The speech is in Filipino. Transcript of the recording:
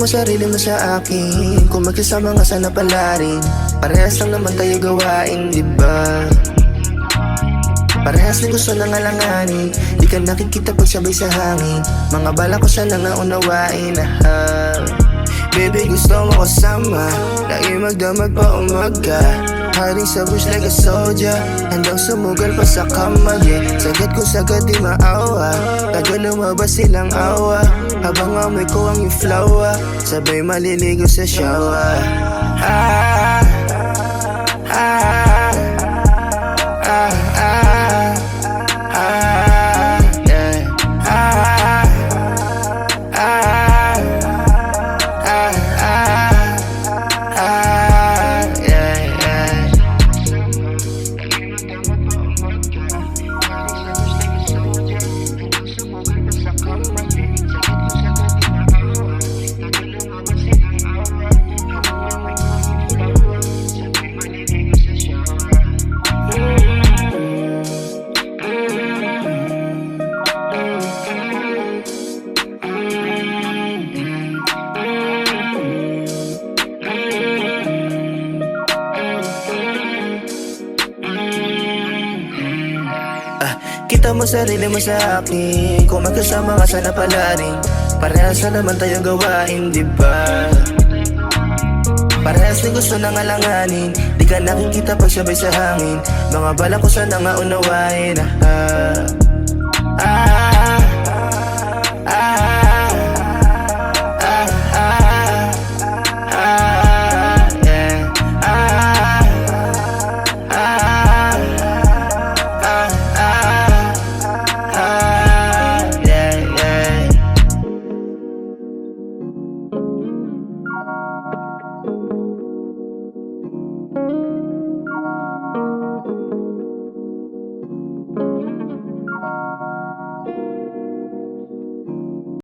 mo sarili mo sa akin. Kung magkasama nga sana pala rin Parehas lang naman tayo gawain, di ba? Parehas din gusto nang alanganin. Di ka nakikita pag sabay sa hangin. Mga bala ko sana nga unawain ah. Baby gusto mo kasama. Lagi magdamag pa umaga Hiding sa like a soldier. Handang sumugal pa sa kama yeah. Sagad ko sagad di maawa. Taga lumabas silang awa. Habang amoy ko ang yung flower Sabay maliligo sa shower. Ah, kita mo sarili mo sa akin. Kung magkasama ka sana pala rin. Parehas na naman tayong gawain, di ba? Parehas din gusto nang alanganin. Di ka nakikita pag sabay sa hangin. Mga bala ko sana nga unawain ah, ah,